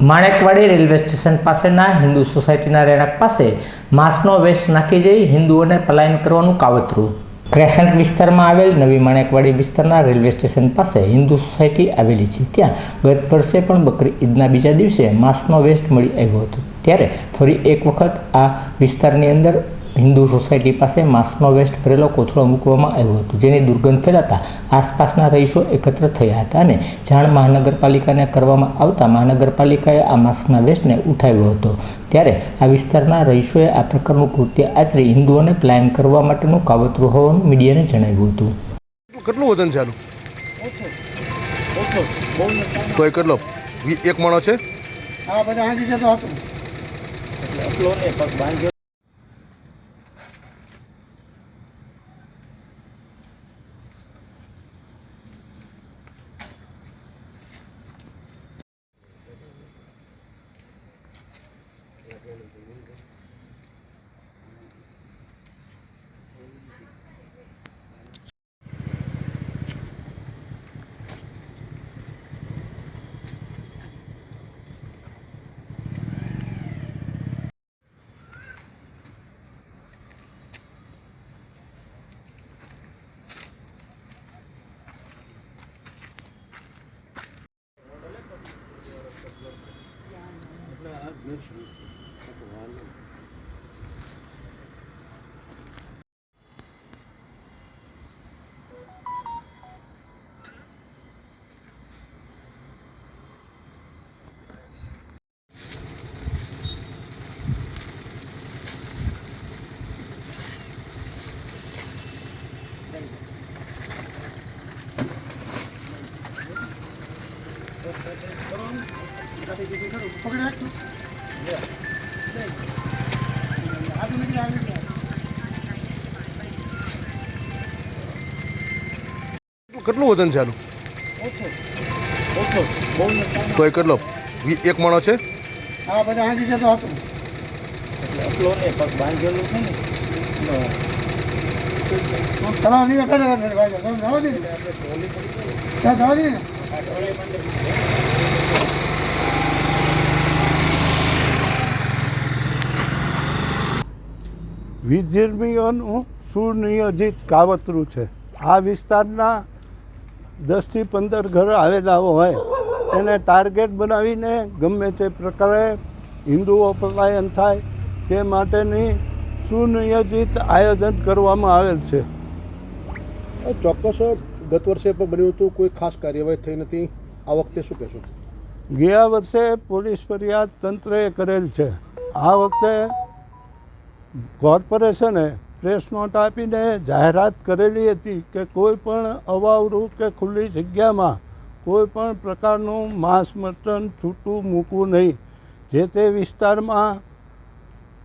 માણેકવાડી railway station પાસેના હિન્દુ સોસાયટીના રહેણાંક પાસે માંસનો વેસ્ટ નાખી જઈ હિન્દુઓને પલાયન કરવાનું કાવતરું. ક્રેસન્ટ વિસ્તારમાં આવેલ નવી માણેકવાડી વિસ્તારના રેલવે સ્ટેશન પાસે હિન્દુ સોસાયટી આવેલી છે. ત્યાં ગત વર્ષે પણ બકરી ઈદના બીજા દિવસે માંસનો વેસ્ટ મળી આવ્યો હતો. ત્યારે ફરી એક વખત આ વિસ્તારની અંદર હિન્દુ સોસાયટી પાસે માંસનો વેસ્ટ ભરેલો કોથળો મૂકવામાં આવ્યો હતો જેની દુર્ગંધ ફેલાતા આસપાસના રહીશો એકત્ર થયા હતા અને જાણ મહાનગરપાલિકાને કરવામાં આવતા મહાનગરપાલિકાએ આ માંસના વેસ્ટને ઉઠાવ્યો હતો. ત્યારે આ વિસ્તારના રહીશોએ આ પ્રકારનું કૃત્ય આચરી હિન્દુઓને પ્લાન કરવા માટેનું કાવતરું હોવાનું મીડિયાને જણાવ્યું હતું. કેટલું વજન છે તો એ કેટલો? એક માણો છે? આ બધા હાજી જતો હતો. એટલે એટલો ને પગ બાંધ્યો પકડી રાખતું આજુ નથી આવી કેટલું વજન છે આનું? ઓછો ઓછો બહુ નથી તો એ કેટલો? એક માણો છે? આ બધા હાજી જતો હતો એટલે એટલો ને પગ બાંધેલું છે. ને તળાવ નહીં કરે ભાઈ જવા દે ત્યાં જવા દે ને વીજળીઓનું સુનિયોજિત કાવતરું છે. આ વિસ્તારના દસથી પંદર ઘર આવેલા હોય એને ટાર્ગેટ બનાવીને ગમે તે પ્રકારે હિન્દુઓ પલાયન થાય તે માટેની સુનિયોજિત આયોજન કરવામાં આવેલ છે. ચોક્કસ ગત વર્ષે પણ બન્યું હતું કોઈ ખાસ કાર્યવાહી થઈ નથી. આ વખતે શું કહેશો? ગયા વર્ષે પોલીસ ફરિયાદ તંત્રએ કરેલ છે. આ વખતે કોર્પોરેશને પ્રેસ નોટ આપીને જાહેરાત કરેલી હતી કે કોઈ પણ અવાવરું કે ખુલ્લી જગ્યામાં કોઈ પણ પ્રકારનું માંસ મટન છૂટું મૂકવું નહીં. જે તે વિસ્તારમાં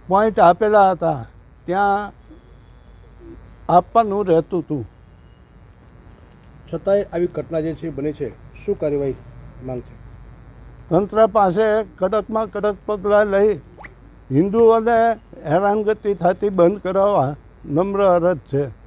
પોઈન્ટ આપેલા હતા ત્યાં આપવાનું રહેતું હતું. છતાંય આવી ઘટના જે છે બની છે શું કાર્યવાહી માંગ છે? તંત્ર પાસે કડકમાં કડક પગલાં લઈ હિન્દુઓને હેરાનગતિ થતી બંધ કરાવવા નમ્ર અરજ છે.